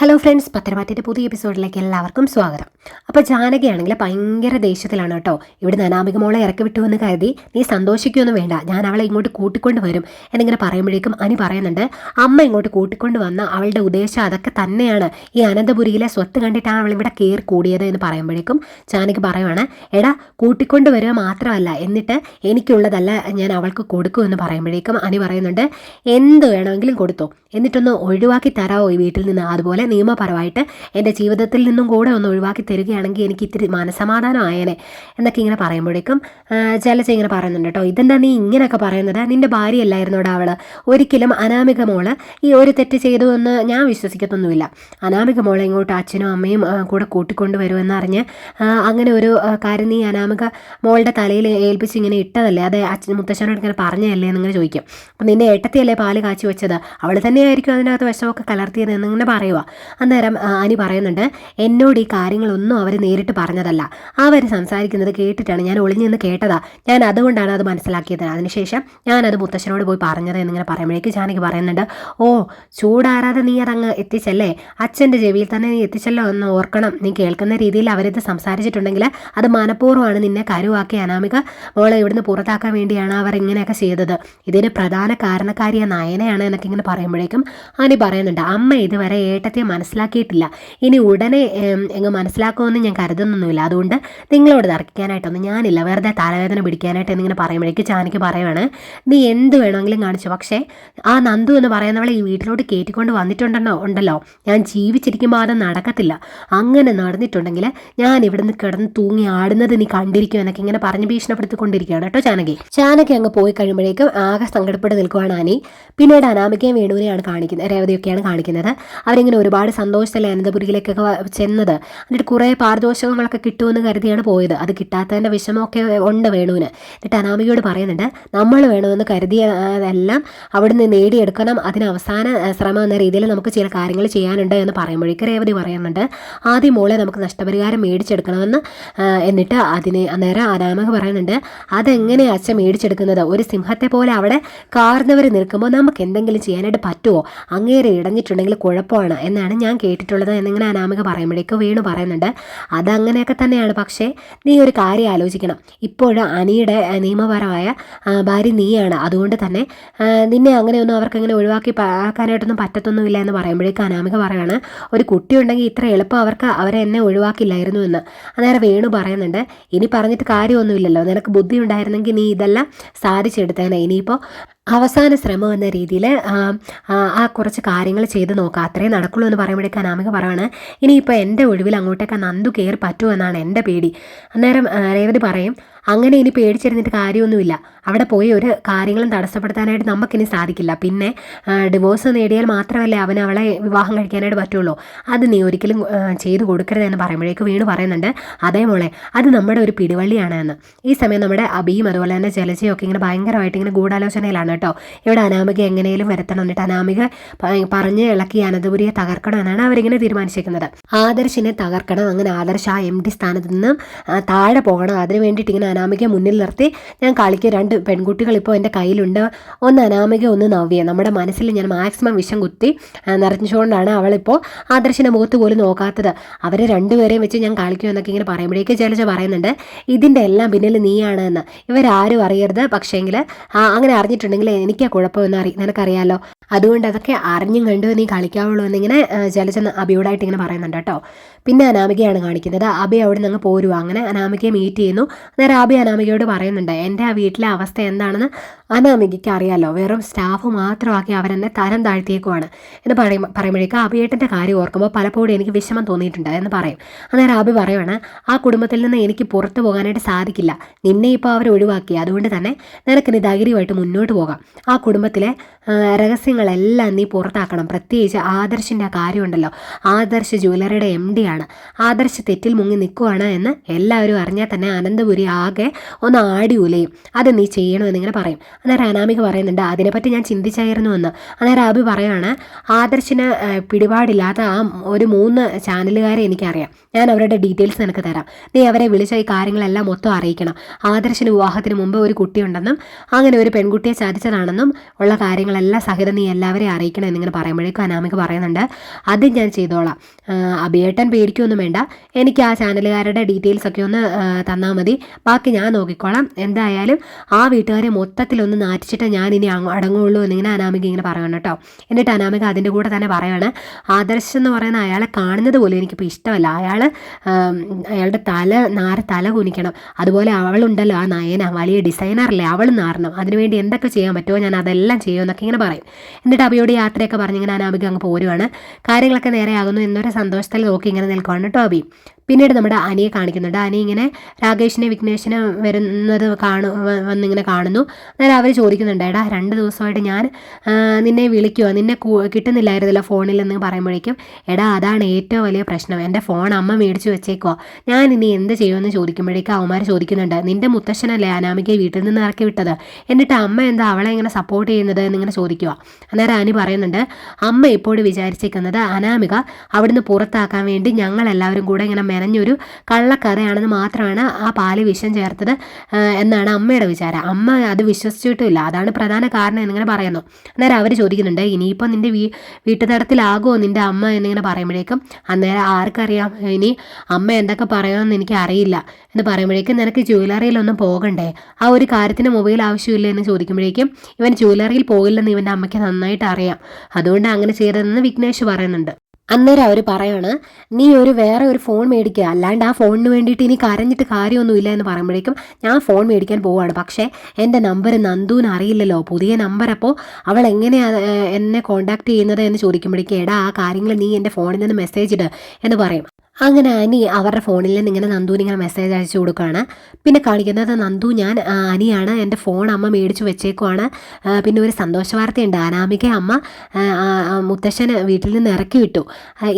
Hello friends പത്രമാറ്റിന്റെ പുതിയ എപ്പിസോഡിലേക്ക് എല്ലാവർക്കും സ്വാഗതം. അപ്പോൾ ജാനകിയാണെങ്കിൽ ഭയങ്കര ദേഷ്യത്തിലാണ് കേട്ടോ. ഇവിടുന്ന് അനാമിക മോളെ ഇറക്കി വിട്ടു എന്ന് കരുതി നീ സന്തോഷിക്കുകയൊന്നും വേണ്ട ഞാൻ അവളെ ഇങ്ങോട്ട് കൂട്ടിക്കൊണ്ട് വരും എന്നിങ്ങനെ പറയുമ്പോഴേക്കും അനി പറയുന്നുണ്ട് അമ്മ ഇങ്ങോട്ട് കൂട്ടിക്കൊണ്ട് വന്ന അവളുടെ ഉദ്ദേശം അതൊക്കെ തന്നെയാണ്. ഈ അനന്തപുരിയിലെ സ്വത്ത് കണ്ടിട്ടാണ് അവൾ ഇവിടെ കയറി കൂടിയത് എന്ന് പറയുമ്പോഴേക്കും ജാനകി പറയുവാണ് എടാ കൂട്ടിക്കൊണ്ട് വരിക മാത്രമല്ല എന്നിട്ട് എനിക്കുള്ളതല്ല ഞാൻ അവൾക്ക് കൊടുക്കൂ എന്ന് പറയുമ്പോഴേക്കും അനി പറയുന്നുണ്ട് എന്ത് വേണമെങ്കിലും കൊടുത്തോ എന്നിട്ടൊന്ന് ഒഴിവാക്കി തരാമോ ഈ വീട്ടിൽ നിന്ന്? അതുപോലെ നിയമപരമായിട്ട് എന്റെ ജീവിതത്തിൽ നിന്നും കൂടെ ഒന്ന് ഒഴിവാക്കി തരികയാണെങ്കിൽ എനിക്ക് ഇത്തിരി മനസമാധാനം ആയേനെ എന്നൊക്കെ ഇങ്ങനെ പറയുമ്പോഴേക്കും ജലജ ഇങ്ങനെ പറയുന്നുണ്ട് കേട്ടോ ഇതെന്താ നീ ഇങ്ങനെയൊക്കെ പറയുന്നത്? നിന്റെ ഭാര്യയല്ലായിരുന്നോടാ അവൾ? ഒരിക്കലും അനാമിക മോൾ ഈ ഒരു തെറ്റ് ചെയ്തു എന്ന് ഞാൻ വിശ്വസിക്കത്തൊന്നുമില്ല. അനാമിക മോളെ ഇങ്ങോട്ട് അച്ഛനും അമ്മയും കൂടെ കൂട്ടിക്കൊണ്ട് വരുമെന്നറിഞ്ഞ് അങ്ങനെ ഒരു കാര്യം നീ അനാമിക മോളുടെ തലയിൽ ഏൽപ്പിച്ച് ഇങ്ങനെ ഇട്ടതല്ലേ? അതെ അച്ഛൻ മുത്തശ്ശനോട് ഇങ്ങനെ പറഞ്ഞതല്ലേ എന്നിങ്ങനെ ചോദിക്കും. അപ്പം നിന്റെ ഏട്ടത്തിയല്ലേ പാൽ കാച്ചി വെച്ചത്? അവൾ തന്നെയായിരിക്കും അതിനകത്ത് വിഷമൊക്കെ കലർത്തിയത് എന്നിങ്ങനെ പറയുക അന്നേരം ആനി പറയുന്നുണ്ട് എന്നോട് ഈ കാര്യങ്ങളൊന്നും അവർ നേരിട്ട് പറഞ്ഞതല്ല. അവർ സംസാരിക്കുന്നത് കേട്ടിട്ടാണ് ഞാൻ ഒളിഞ്ഞു നിന്ന് കേട്ടതാ. ഞാൻ അതുകൊണ്ടാണ് അത് മനസ്സിലാക്കിയത്. അതിനുശേഷം ഞാനത് മുത്തശ്ശനോട് പോയി പറഞ്ഞത് എന്നിങ്ങനെ പറയുമ്പോഴേക്ക് ജാനകി പറയുന്നുണ്ട് ഓ ചൂടാറാതെ നീ അതങ്ങ് എത്തിച്ചല്ലേ? അച്ഛന്റെ ചെവിയിൽ തന്നെ നീ എത്തിച്ചല്ലോ എന്ന് ഓർക്കണം. നീ കേൾക്കുന്ന രീതിയിൽ അവരിത് സംസാരിച്ചിട്ടുണ്ടെങ്കിൽ അത് മനഃപൂർവമാണ് നിന്നെ കരുവാക്കി അനാമിക മോളെ ഇവിടുന്ന് പുറത്താക്കാൻ വേണ്ടിയാണ് അവർ ഇങ്ങനെയൊക്കെ ചെയ്തത്. ഇതിന് പ്രധാന കാരണക്കാരിയ നയനയാണ് എന്നൊക്കെ ഇങ്ങനെ പറയുമ്പോഴേക്കും ആനി പറയുന്നുണ്ട് അമ്മ ഇതുവരെ ഏട്ടത്തെ മനസ്സിലാക്കിയിട്ടില്ല. ഇനി ഉടനെ എങ്ങ് മനസ്സിലാക്കുമെന്ന് ഞാൻ കരുതുന്നൊന്നുമില്ല. അതുകൊണ്ട് നിങ്ങളോട് തർക്കിക്കാനായിട്ടൊന്നും ഞാനില്ല. വെറുതെ തലവേദന പിടിക്കാനായിട്ട് എന്നിങ്ങനെ പറയുമ്പോഴേക്ക് ചാനയ്ക്ക് പറയുവാണ്. നീ എന്ത് വേണമെങ്കിലും കാണിച്ചു. പക്ഷേ ആ നന്ദു എന്ന് പറയുന്നവളെ ഈ വീട്ടിലോട്ട് കയറ്റിക്കൊണ്ട് വന്നിട്ടുണ്ടെന്നോ ഉണ്ടല്ലോ? ഞാൻ ജീവിച്ചിരിക്കുമ്പോൾ അത് നടക്കത്തില്ല. അങ്ങനെ നടന്നിട്ടുണ്ടെങ്കിൽ ഞാൻ ഇവിടുന്ന് കിടന്ന് തൂങ്ങി ആടുന്നത് നീ കണ്ടിരിക്കും എന്നൊക്കെ ഇങ്ങനെ പറഞ്ഞ് ഭീഷണപ്പെടുത്തിക്കൊണ്ടിരിക്കുകയാണ് കേട്ടോ ചാനകി. ചാനകി അങ്ങ് പോയി കഴിയുമ്പോഴേക്കും ആകെ സങ്കടപ്പെട്ട് നിൽക്കുവാണ് ആനി പിന്നീട് അനാമികയും വേണുവിനെയാണ് കാണിക്കുന്നത് രേവതിയൊക്കെയാണ് കാണിക്കുന്നത്. അവരിങ്ങനെ ഒരുപാട് സന്തോഷത്തിലെ അനന്തപുരിയിലേക്കൊക്കെ ചെന്നത്. എന്നിട്ട് കുറേ പാരിതോഷികങ്ങളൊക്കെ കിട്ടുമെന്ന് കരുതിയാണ് പോയത്. അത് കിട്ടാത്തതിന്റെ വിഷമമൊക്കെ ഉണ്ട് വേണുവിന്. എന്നിട്ട് അനാമികയോട് പറയുന്നുണ്ട് നമ്മൾ വേണമെന്ന് കരുതിയതെല്ലാം അവിടുന്ന് നേടിയെടുക്കണം. അതിന് അവസാന ശ്രമം എന്ന രീതിയിൽ നമുക്ക് ചില കാര്യങ്ങൾ ചെയ്യാനുണ്ട് എന്ന് പറയുമ്പോഴേക്ക് രേവതി പറയുന്നുണ്ട് ആദ്യം മോളെ നമുക്ക് നഷ്ടപരിഹാരം മേടിച്ചെടുക്കണമെന്ന് എന്നിട്ട് അതിന് അന്നേരം അനാമക പറയുന്നുണ്ട് അതെങ്ങനെയാണ് അച്ഛൻ മേടിച്ചെടുക്കുന്നത്? ഒരു സിംഹത്തെ പോലെ അവിടെ കാർന്നവർ നിൽക്കുമ്പോൾ നമുക്ക് എന്തെങ്കിലും ചെയ്യാനായിട്ട് പറ്റുമോ? അങ്ങേരെ ഇടഞ്ഞിട്ടുണ്ടെങ്കിൽ കുഴപ്പമാണ് എന്നാണ് ഞാൻ കേട്ടിട്ടുള്ളത് എന്നിങ്ങനെ അനാമിക പറയുമ്പോഴേക്ക് വീണു പറയുന്നുണ്ട്. അതങ്ങനെയൊക്കെ തന്നെയാണ്. പക്ഷേ നീ ഒരു കാര്യം ആലോചിക്കണം. ഇപ്പോഴും അനിയുടെ നിയമപരമായ ഭാര്യ നീയാണ്. അതുകൊണ്ട് തന്നെ നിന്നെ അങ്ങനെയൊന്നും അവർക്കങ്ങനെ ഒഴിവാക്കി ആക്കാനായിട്ടൊന്നും പറ്റത്തൊന്നുമില്ല എന്ന് പറയുമ്പോഴേക്കും അനാമിക പറയാണ് ഒരു കുട്ടി ഉണ്ടെങ്കിൽ ഇത്ര എളുപ്പം അവർക്ക് അവരെ എന്നെ ഒഴിവാക്കില്ലായിരുന്നു എന്ന്. അന്നേരം വേണു പറയുന്നുണ്ട് ഇനി പറഞ്ഞിട്ട് കാര്യമൊന്നുമില്ലല്ലോ. നിനക്ക് ബുദ്ധി ഉണ്ടായിരുന്നെങ്കിൽ നീ ഇതെല്ലാം സാധിച്ചെടുത്തേനെ. ഇനിയിപ്പോൾ അവസാന ശ്രമം എന്ന രീതിയിൽ ആ കുറച്ച് കാര്യങ്ങൾ ചെയ്ത് നോക്കാം. അത്രേ നടക്കുള്ളൂ എന്ന് പറയുമ്പോഴേക്ക് അനാമിക പറയാണ് ഇനിയിപ്പോൾ എന്റെ ഒഴിവിൽ അങ്ങോട്ടേക്ക് നന്ദു കയറി പറ്റുമോ എന്നാണ് എന്റെ പേടി. അന്നേരം രേവതി പറയും അങ്ങനെ ഇനി പേടിച്ചിരുന്നിട്ട് കാര്യമൊന്നുമില്ല. അവിടെ പോയി ഒരു കാര്യങ്ങളും തടസ്സപ്പെടുത്താനായിട്ട് നമുക്കിനി സാധിക്കില്ല. പിന്നെ ഡിവോഴ്സ് നേടിയാൽ മാത്രമല്ലേ അവന് അവളെ വിവാഹം കഴിക്കാനായിട്ട് പറ്റുള്ളൂ. അത് നീ ഒരിക്കലും ചെയ്തു കൊടുക്കരുത് എന്ന് പറയുമ്പോഴേക്ക് വീണ് പറയുന്നുണ്ട്. അതേ മോളെ അത് നമ്മുടെ ഒരു പിടിവള്ളിയാണ് എന്ന് ഈ സമയം നമ്മുടെ അബിയും അതുപോലെ തന്നെ ജലജയും ഒക്കെ ഇങ്ങനെ ഭയങ്കരമായിട്ട് ഇങ്ങനെ ഗൂഢാലോചനയിലാണ് കേട്ടോ. ഇവിടെ അനാമിക എങ്ങനെയും വരുത്തണം എന്നിട്ട് അനാമിക പറഞ്ഞ് ഇളക്കി അനന്തപുരിയെ തകർക്കണം എന്നാണ് അവരിങ്ങനെ തീരുമാനിച്ചിരിക്കുന്നത്. ആദർശിനെ തകർക്കണം. അങ്ങനെ ആദർശ ആ എം ഡി സ്ഥാനത്ത് നിന്നും താഴെ പോകണം. അതിന് വേണ്ടിയിട്ട് ഇങ്ങനെ അനാമികയെ മുന്നിൽ നിർത്തി. ഞാൻ കളിക്കുക രണ്ട് പെൺകുട്ടികൾ ഇപ്പോൾ എന്റെ കയ്യിലുണ്ട്. ഒന്ന് അനാമിക ഒന്ന് നവ്യ. നമ്മുടെ മനസ്സിൽ ഞാൻ മാക്സിമം വിഷം കുത്തി ആ, നിറഞ്ഞുകൊണ്ടാണ് അവളിപ്പോൾ ആദർശിന്റെ മുഖത്ത് പോലും നോക്കാത്തത്. അവരെ രണ്ടുപേരെയും വെച്ച് ഞാൻ കളിക്കും എന്നൊക്കെ ഇങ്ങനെ പറയുമ്പോഴേക്ക് ജലജ പറയുന്നുണ്ട് ഇതിന്റെ എല്ലാം പിന്നിൽ നീയാണ് എന്ന് ഇവരാരും അറിയരുത്. പക്ഷേങ്കിൽ അങ്ങനെ അറിഞ്ഞിട്ടുണ്ടെങ്കിൽ എനിക്ക് കുഴപ്പമെന്ന് അറി നിനക്കറിയാലോ? അതുകൊണ്ട് അതൊക്കെ അറിഞ്ഞും കണ്ടു നീ കളിക്കാവുള്ളൂ എന്നിങ്ങനെ ആ, ജലജ അബിയോടായിട്ട് ഇങ്ങനെ പറയുന്നുണ്ട് കേട്ടോ. പിന്നെ അനാമികയാണ് കാണിക്കുന്നത്. അബി അവിടെ നിന്ന് പോരുക അങ്ങനെ അനാമികയെ മീറ്റ് ചെയ്യുന്നു. അന്നേരം അബി അനാമികയോട് പറയുന്നുണ്ട് എന്റെ ആ വീട്ടിലെ അവസ്ഥ എന്താണെന്ന് അനാമികയ്ക്ക് അറിയാലോ വെറും സ്റ്റാഫ് മാത്രമാക്കി അവരെന്നെ തരം താഴ്ത്തിയേക്കുവാണ്. എന്ന് പറയും പറയുമ്പോഴേക്ക് അഭിയേട്ടന്റെ കാര്യം ഓർക്കുമ്പോൾ പലപ്പോഴും എനിക്ക് വിഷമം തോന്നിയിട്ടുണ്ട് എന്ന് പറയും. അന്നേരം അഭി പറയുവാണ് ആ കുടുംബത്തിൽ നിന്ന് എനിക്ക് പുറത്തു പോകാനായിട്ട് സാധിക്കില്ല. നിന്നെ ഇപ്പോൾ അവർ ഒഴിവാക്കി. അതുകൊണ്ട് തന്നെ നിനക്കിനി ധൈര്യമായിട്ട് മുന്നോട്ട് പോകാം. ആ കുടുംബത്തിലെ രഹസ്യങ്ങളെല്ലാം നീ പുറത്താക്കണം. പ്രത്യേകിച്ച് ആദർശിന്റെ കാര്യമുണ്ടല്ലോ. ആദർശ് ജ്വല്ലറിയുടെ എം ആണ്. ആദർശ് തെറ്റിൽ മുങ്ങി നിൽക്കുവാണ് എന്ന് എല്ലാവരും അറിഞ്ഞാൽ തന്നെ അനന്തപുരി ആകെ ഒന്ന് ആടി ഉലയും. അത് നീ ചെയ്യണമെന്നിങ്ങനെ പറയും. അന്നേരം അനാമിക പറയുന്നുണ്ട് അതിനെപ്പറ്റി ഞാൻ ചിന്തിച്ചായിരുന്നു എന്ന് അന്നേരം അബി പറയുകയാണ് ആദർശിന് പിടിപാടില്ലാത്ത ആ ഒരു മൂന്ന് ചാനലുകാരെ എനിക്കറിയാം. ഞാൻ അവരുടെ ഡീറ്റെയിൽസ് നിനക്ക് തരാം. നീ അവരെ വിളിച്ച ഈ കാര്യങ്ങളെല്ലാം മൊത്തം അറിയിക്കണം. ആദർശിന് വിവാഹത്തിന് മുമ്പ് ഒരു കുട്ടിയുണ്ടെന്നും അങ്ങനെ ഒരു പെൺകുട്ടിയെ ചതിച്ചതാണെന്നും ഉള്ള കാര്യങ്ങളെല്ലാം സഹിതം നീ എല്ലാവരെയും അറിയിക്കണം എന്നിങ്ങനെ പറയുമ്പോഴേക്കും അനാമിക പറയുന്നുണ്ട് അത് ഞാൻ ചെയ്തോളാം. അബിയേട്ടൻ പേടിക്കൊന്നും വേണ്ട. എനിക്ക് ആ ചാനലുകാരുടെ ഡീറ്റെയിൽസ് ഒക്കെ ഒന്ന് തന്നാൽ മതി. ബാക്കി ഞാൻ നോക്കിക്കോളാം. എന്തായാലും ആ വീട്ടുകാരെ മൊത്തത്തിലൊന്ന് നാറ്റിച്ചിട്ട് ഞാൻ ഇനി അടങ്ങുള്ളൂ എന്നിങ്ങനെ അനാമിക ഇങ്ങനെ പറയണം കേട്ടോ. എന്നിട്ട് അനാമിക അതിന്റെ കൂടെ തന്നെ പറയാണ് ആദർശ് എന്ന് പറയുന്ന അയാളെ കാണുന്നത് പോലും എനിക്കിപ്പോൾ ഇഷ്ടമല്ല. അയാൾ അയാളുടെ തല നാര തല കുനിക്കണം. അതുപോലെ അവളുണ്ടല്ലോ ആ നയന വലിയ ഡിസൈനറല്ലേ അവൾ നാറണം. അതിനുവേണ്ടി എന്തൊക്കെ ചെയ്യാൻ പറ്റുമോ ഞാൻ അതെല്ലാം ചെയ്യുമെന്നൊക്കെ ഇങ്ങനെ പറയും. എന്നിട്ട് അബിയോട് യാത്രയൊക്കെ പറഞ്ഞിങ്ങനെ അനാമിക അങ്ങ് പോരുവാണ്. കാര്യങ്ങളൊക്കെ നേരെയാകുന്നു എന്നൊരു സന്തോഷത്തിൽ നോക്കി ഇങ്ങനെ നിൽക്കുവാണ് അബി. പിന്നീട് നമ്മുടെ അനിയെ കാണിക്കുന്നുണ്ട്. അനി ഇങ്ങനെ രാകേഷിനെ വിഘ്നേഷിനെ വരുന്നത് കാണു വന്നിങ്ങനെ കാണുന്നു. അന്നേരം അവർ ചോദിക്കുന്നുണ്ട് എടാ രണ്ട് ദിവസമായിട്ട് ഞാൻ നിന്നെ വിളിക്കുമോ നിന്നെ കിട്ടുന്നില്ലായിരുന്നല്ലോ ഫോണിൽ എന്ന് പറയുമ്പോഴേക്കും എടാ അതാണ് ഏറ്റവും വലിയ പ്രശ്നം. എന്റെ ഫോൺ അമ്മ മേടിച്ചു വെച്ചേക്കോ ഞാൻ ഇനി എന്ത് ചെയ്യുമെന്ന് ചോദിക്കുമ്പോഴേക്കും അവന്മാർ ചോദിക്കുന്നുണ്ട് നിന്റെ മുത്തശ്ശനല്ലേ അനാമികയെ വീട്ടിൽ നിന്ന് ഇറക്കി വിട്ടത്? എന്നിട്ട് അമ്മ എന്താ അവളെ ഇങ്ങനെ സപ്പോർട്ട് ചെയ്യുന്നത്? എന്നിങ്ങനെ ചോദിക്കുക അന്നേരം അനി പറയുന്നുണ്ട് അമ്മ ഇപ്പോഴും വിചാരിച്ചേക്കുന്നത് അനാമിക അവിടുന്ന് പുറത്താക്കാൻ വേണ്ടി ഞങ്ങളെല്ലാവരും കൂടെ ഇങ്ങനെ മെനഞ്ഞൊരു കള്ളക്കറയാണെന്ന് മാത്രമാണ് ആ പാൽ വിഷം ചേർത്തത് എന്നാണ് അമ്മയുടെ വിചാരം. അമ്മ അത് വിശ്വസിച്ചിട്ടില്ല അതാണ് പ്രധാന കാരണം എന്നിങ്ങനെ പറയുന്നു. അന്നേരം അവർ ചോദിക്കുന്നുണ്ട് ഇനിയിപ്പോൾ നിന്റെ വീ വീട്ടുതടത്തിലാകുമോ നിന്റെ അമ്മ? എന്നിങ്ങനെ പറയുമ്പോഴേക്കും അന്നേരം ആർക്കറിയാം? ഇനി അമ്മ എന്തൊക്കെ പറയുമെന്ന് എനിക്ക് അറിയില്ല. എന്ന് പറയുമ്പോഴേക്കും നിനക്ക് ജ്വല്ലറിയിലൊന്നും പോകണ്ടേ? ആ ഒരു കാര്യത്തിന് മൊബൈൽ ആവശ്യമില്ല? എന്ന് ചോദിക്കുമ്പോഴേക്കും ഇവൻ ജ്വല്ലറിയിൽ പോകില്ലെന്ന് ഇവന്റെ അമ്മയ്ക്ക് നന്നായിട്ട് അറിയാം. അതുകൊണ്ട് അങ്ങനെ ചെയ്തതെന്ന് വിഘ്നേഷ് പറയുന്നുണ്ട്. അന്നേരം അവർ പറയാണ് നീ ഒരു വേറെ ഒരു ഫോൺ മേടിക്കുക അല്ലാണ്ട് ആ ഫോണിന് വേണ്ടിയിട്ട് ഇനി കരഞ്ഞിട്ട് കാര്യമൊന്നുമില്ല എന്ന് പറയുമ്പോഴേക്കും ഞാൻ ഫോൺ മേടിക്കാൻ പോവാണ്. പക്ഷേ എന്റെ നമ്പർ നന്ദുവിന് അറിയില്ലല്ലോ. പുതിയ നമ്പർ അപ്പോൾ അവൾ എങ്ങനെയാണ് എന്നെ കോൺടാക്ട് ചെയ്യുന്നത് എന്ന് ചോദിക്കുമ്പോഴേക്കും എടാ ആ കാര്യങ്ങൾ നീ എന്റെ ഫോണിൽ നിന്ന് മെസ്സേജ് ഇട് എന്ന് പറയും. അങ്ങനെ അനി അവരുടെ ഫോണിൽ നിന്ന് ഇങ്ങനെ നന്ദുവിന് ഇങ്ങനെ മെസ്സേജ് അയച്ചു കൊടുക്കുകയാണ്. പിന്നെ കാണിക്കുന്നത് നന്ദു ഞാൻ അനിയാണ്. എന്റെ ഫോൺ അമ്മ മേടിച്ചു വെച്ചേക്കുവാണ്. പിന്നെ ഒരു സന്തോഷ വാർത്തയുണ്ട്. അനാമിക അമ്മ മുത്തശ്ശന് വീട്ടിൽ നിന്ന് ഇറക്കി വിട്ടു.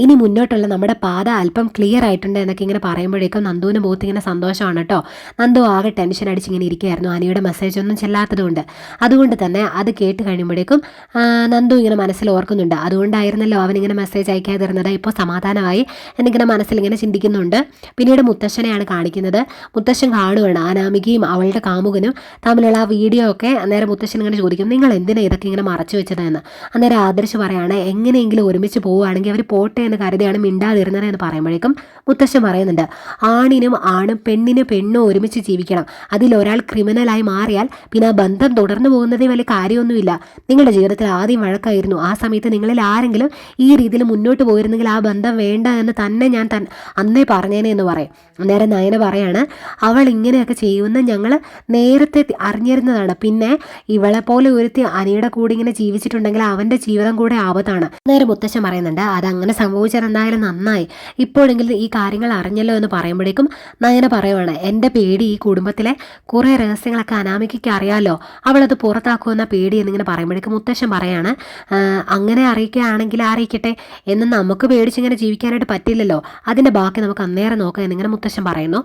ഇനി മുന്നോട്ടുള്ള നമ്മുടെ പാത അല്പം ക്ലിയർ ആയിട്ടുണ്ട് എന്നൊക്കെ ഇങ്ങനെ പറയുമ്പോഴേക്കും നന്ദുവിന് ബോത്ത് ഇങ്ങനെ സന്തോഷമാണ് കേട്ടോ. നന്ദു ആകെ ടെൻഷൻ അടിച്ച് ഇങ്ങനെ ഇരിക്കുകയായിരുന്നു. അനിയുടെ മെസ്സേജ് ഒന്നും ചെല്ലാത്തതുകൊണ്ട്. അതുകൊണ്ട് തന്നെ അത് കേട്ട് കഴിയുമ്പോഴേക്കും നന്ദു ഇങ്ങനെ മനസ്സിൽ ഓർക്കുന്നുണ്ട്. അതുകൊണ്ടായിരുന്നല്ലോ അവനിങ്ങനെ മെസ്സേജ് അയക്കാതിരുന്നത്. ഇപ്പോൾ സമാധാനമായി. എന്നിങ്ങനെ മനസ്സിൽ ഇങ്ങനെ ചിന്തിക്കുന്നുണ്ട്. പിന്നീട് മുത്തശ്ശനെയാണ് കാണിക്കുന്നത്. മുത്തശ്ശൻ കാണുകയാണ് ആനാമികയും അവളുടെ കാമുകനും തമ്മിലുള്ള ആ വീഡിയോ ഒക്കെ. അന്നേരം മുത്തശ്ശൻ ഇങ്ങനെ ചോദിക്കും നിങ്ങൾ എന്തിനാണ് ഇതൊക്കെ ഇങ്ങനെ മറച്ചു വെച്ചതെന്ന്? അന്നേരം ആദർശ് പറയാണ് എങ്ങനെയെങ്കിലും ഒരുമിച്ച് പോവുകയാണെങ്കിൽ അവർ പോട്ടെ എന്ന് കരുതിയാണ് മിണ്ടാതിരുന്നത് എന്ന് പറയുമ്പോഴേക്കും മുത്തശ്ശൻ പറയുന്നുണ്ട് ആണിനും ആണും പെണ്ണിനും പെണ്ണും ഒരുമിച്ച് ജീവിക്കണം. അതിലൊരാൾ ക്രിമിനലായി മാറിയാൽ പിന്നെ ആ ബന്ധം തുടർന്നു പോകുന്നതിൽ വലിയ കാര്യമൊന്നുമില്ല. നിങ്ങളുടെ ജീവിതത്തിൽ ആദ്യം വഴക്കായിരുന്നു. ആ സമയത്ത് നിങ്ങളിൽ ആരെങ്കിലും ഈ രീതിയിൽ മുന്നോട്ട് പോയിരുന്നെങ്കിൽ ആ ബന്ധം വേണ്ട എന്ന് തന്നെ ഞാൻ തൻ അന്നേ പറഞ്ഞേനെ എന്ന് പറയും. അന്നേരം നയന പറയാണ് അവൾ ഇങ്ങനെയൊക്കെ ചെയ്യുമെന്ന് ഞങ്ങൾ നേരത്തെ അറിഞ്ഞിരുന്നതാണ്. പിന്നെ ഇവളെ പോലെ ഒരുത്തി അനിയുടെ കൂടെ ഇങ്ങനെ ജീവിച്ചിട്ടുണ്ടെങ്കിൽ അവന്റെ ജീവിതം കൂടെ ആപത്താണ്. നേരെ മുത്തശ്ശൻ പറയുന്നുണ്ട് അതങ്ങനെ സംഭവിച്ചത് എന്തായാലും നന്നായി. ഇപ്പോഴെങ്കിലും ഈ കാര്യങ്ങൾ അറിഞ്ഞല്ലോ എന്ന് പറയുമ്പോഴേക്കും നയന പറയുവാണ് എന്റെ പേടി ഈ കുടുംബത്തിലെ കുറേ രഹസ്യങ്ങളൊക്കെ അനാമികയ്ക്ക് അറിയാമല്ലോ അവളത് പുറത്താക്കുമെന്ന പേടി എന്നിങ്ങനെ പറയുമ്പോഴേക്കും മുത്തശ്ശൻ പറയാണ് "ആ, അങ്ങനെ അറിയിക്കുകയാണെങ്കിൽ അറിയിക്കട്ടെ. എന്ന് നമുക്ക് പേടിച്ചിങ്ങനെ ജീവിക്കാനായിട്ട് പറ്റില്ലല്ലോ. അതിന്റെ ബാക്കി നമുക്ക് അന്നേരം നോക്കാം എന്നിങ്ങനെ മുത്തശ്ശൻ പറയുന്നു.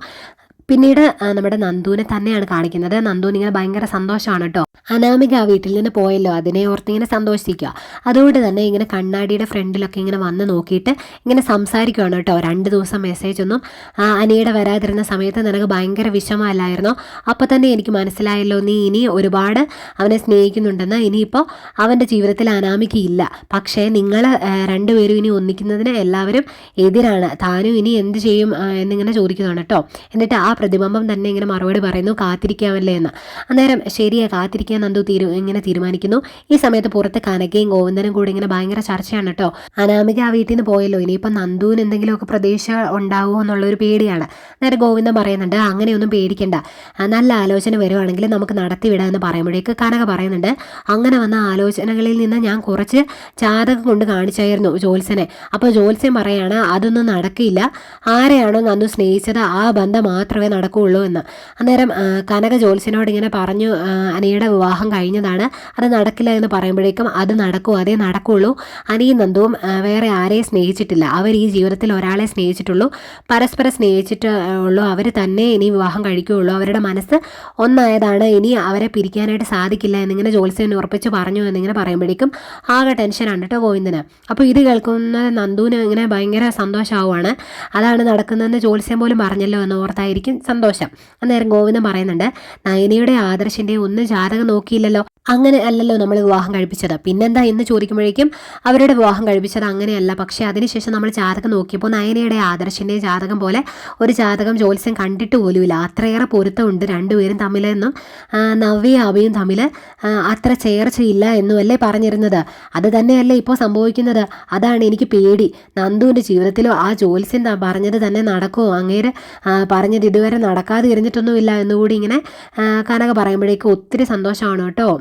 പിന്നീട് നമ്മുടെ നന്ദുവിനെ തന്നെയാണ് കാണിക്കുന്നത്. നന്ദുവിന് ഇങ്ങനെ ഭയങ്കര സന്തോഷമാണ് കേട്ടോ. അനാമിക ആ വീട്ടിൽ നിന്ന് പോയല്ലോ. അതിനെ ഓർത്ത് ഇങ്ങനെ സന്തോഷിക്കുക. അതുകൊണ്ട് തന്നെ ഇങ്ങനെ കണ്ണാടിയുടെ ഫ്രണ്ടിലൊക്കെ ഇങ്ങനെ വന്ന് നോക്കിയിട്ട് ഇങ്ങനെ സംസാരിക്കുകയാണ് കേട്ടോ. രണ്ട് ദിവസം മെസ്സേജ് ഒന്നും അനിയുടെ വരാതിരുന്ന സമയത്ത് നിനക്ക് ഭയങ്കര വിഷമമല്ലായിരുന്നോ? അപ്പോൾ തന്നെ എനിക്ക് മനസ്സിലായല്ലോ നീ ഇനി ഒരുപാട് അവനെ സ്നേഹിക്കുന്നുണ്ടെന്ന്. ഇനിയിപ്പോൾ അവന്റെ ജീവിതത്തിൽ അനാമിക്ക് അനാമികയില്ല പക്ഷേ നിങ്ങൾ രണ്ടുപേരും ഇനി ഒന്നിക്കുന്നതിന് എല്ലാവരും എതിരാണ്. താനും ഇനി എന്ത് ചെയ്യും എന്നിങ്ങനെ ചോദിക്കുന്നതാണ് കേട്ടോ. എന്നിട്ട് ആ പ്രതിബിംബം തന്നെ ഇങ്ങനെ മറുപടി പറയുന്നു കാത്തിരിക്കാമല്ലേ എന്ന്. അന്നേരം ശരിയാ കാത്തിരിക്കാൻ നന്ദു തീരു ഇങ്ങനെ തീരുമാനിക്കുന്നു. ഈ സമയത്ത് പുറത്ത് കനകയും ഗോവിന്ദനും കൂടി ഇങ്ങനെ ഭയങ്കര ചർച്ചയാണ് കേട്ടോ അനാമിക ആ വീട്ടിൽ നിന്ന് പോയല്ലോ ഇനിയിപ്പോൾ നന്ദുവിന് എന്തെങ്കിലുമൊക്കെ പ്രതീക്ഷ ഉണ്ടാവുമോ എന്നുള്ളൊരു പേടിയാണ്. നേരെ ഗോവിന്ദൻ പറയുന്നുണ്ട് അങ്ങനെയൊന്നും പേടിക്കണ്ട. നല്ല ആലോചന വരുവാണെങ്കിൽ നമുക്ക് നടത്തിവിടാമെന്ന് പറയുമ്പോഴേക്ക് കനക പറയുന്നുണ്ട് അങ്ങനെ വന്ന ആലോചനകളിൽ നിന്ന് ഞാൻ കുറച്ച് ജാതകം കൊണ്ട് കാണിച്ചായിരുന്നു ജോത്സ്യനെ. അപ്പോൾ ജോത്സ്യം പറയാണ് അതൊന്നും നടക്കില്ല. ആരെയാണോ നന്ദു സ്നേഹിച്ചത് ആ ബന്ധം മാത്രമേ മാത്രമേ നടക്കുകയുള്ളൂ എന്ന്. അന്നേരം കനക ജോത്സ്യനോട് ഇങ്ങനെ പറഞ്ഞു അനിയുടെ വിവാഹം കഴിഞ്ഞതാണ് അത് നടക്കില്ല എന്ന് പറയുമ്പോഴേക്കും അത് നടക്കും അതേ നടക്കുകയുള്ളൂ അനിയും നന്ദുവും വേറെ ആരെയും സ്നേഹിച്ചിട്ടില്ല. അവർ ഈ ജീവിതത്തിൽ ഒരാളെ സ്നേഹിച്ചിട്ടുള്ളൂ. പരസ്പരം സ്നേഹിച്ചിട്ട് ഉള്ളൂ. അവർ തന്നെ ഇനി വിവാഹം കഴിക്കുകയുള്ളൂ. അവരുടെ മനസ്സ് ഒന്നായതാണ്. ഇനി അവരെ പിരിക്കാനായിട്ട് സാധിക്കില്ല എന്നിങ്ങനെ ജോത്സ്യൻ ഉറപ്പിച്ച് പറഞ്ഞു എന്നിങ്ങനെ പറയുമ്പോഴേക്കും ആകെ ടെൻഷനാണ് കേട്ടോ ഗോവിന്ദന് അപ്പോൾ ഇത് കേൾക്കുന്ന നന്ദുവിന് ഇങ്ങനെ ഭയങ്കര സന്തോഷമാവുകയാണ് അതാണ് നടക്കുന്നതെന്ന് ജോത്സ്യം പോലും പറഞ്ഞല്ലോ എന്ന് ഓർത്തായിരിക്കും സന്തോഷം. അന്നേരം ഗോവിന്ദൻ പറയുന്നുണ്ട് നയനയുടെ ആദർശിന്റെ ഒന്നും ജാതകം നോക്കിയില്ലല്ലോ. അങ്ങനെ അല്ലല്ലോ നമ്മൾ വിവാഹം കഴിപ്പിച്ചത്. പിന്നെന്താ എന്ന് ചോദിക്കുമ്പോഴേക്കും അവരുടെ വിവാഹം കഴിപ്പിച്ചത് അങ്ങനെയല്ല. പക്ഷെ അതിനുശേഷം നമ്മൾ ജാതകം നോക്കിയപ്പോൾ നയനയുടെ ആദർശിന്റെ ജാതകം പോലെ ഒരു ജാതകം ജോത്സ്യം കണ്ടിട്ട് പോലുമില്ല. അത്രയേറെ പൊരുത്തമുണ്ട് രണ്ടുപേരും തമ്മിലെന്നും നവ്യ അഭിയും തമ്മിൽ അത്ര ചേർച്ചയില്ല എന്നുമല്ലേ പറഞ്ഞിരുന്നത്. അത് തന്നെയല്ലേ ഇപ്പോൾ സംഭവിക്കുന്നത്. അതാണ് എനിക്ക് പേടി. നന്ദുവിന്റെ ജീവിതത്തിലോ ആ ജോത്സ്യം പറഞ്ഞത് തന്നെ നടക്കുമോ അങ്ങേര് പറഞ്ഞത് ഇതുവരെ നടക്കാതെ എറിഞ്ഞിട്ടൊന്നുമില്ല എന്നുകൂടി ഇങ്ങനെ കനക പറയുമ്പോഴേക്കും ഒത്തിരി സന്തോഷമാണ് കേട്ടോ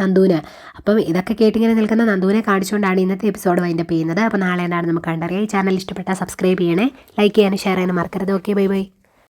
നന്ദുവിന്. അപ്പം ഇതൊക്കെ കേട്ടിങ്ങനെ നിൽക്കുന്ന നന്ദുവിനെ കാണിച്ചുകൊണ്ടാണ് ഇന്നത്തെ എപ്പിസോഡ് വൈൻഡപ്പ് ചെയ്യുന്നത്. അപ്പോൾ നാളെ എന്താണ് നമുക്ക് കണ്ടറിയാം. ഈ ചാനൽ ഇഷ്ടപ്പെട്ടാൽ സബ്സ്ക്രൈബ് ചെയ്യണേ ലൈക്ക് ചെയ്യാനും ഷെയർ ചെയ്യാനും മറക്കരുത്. Okay bye bye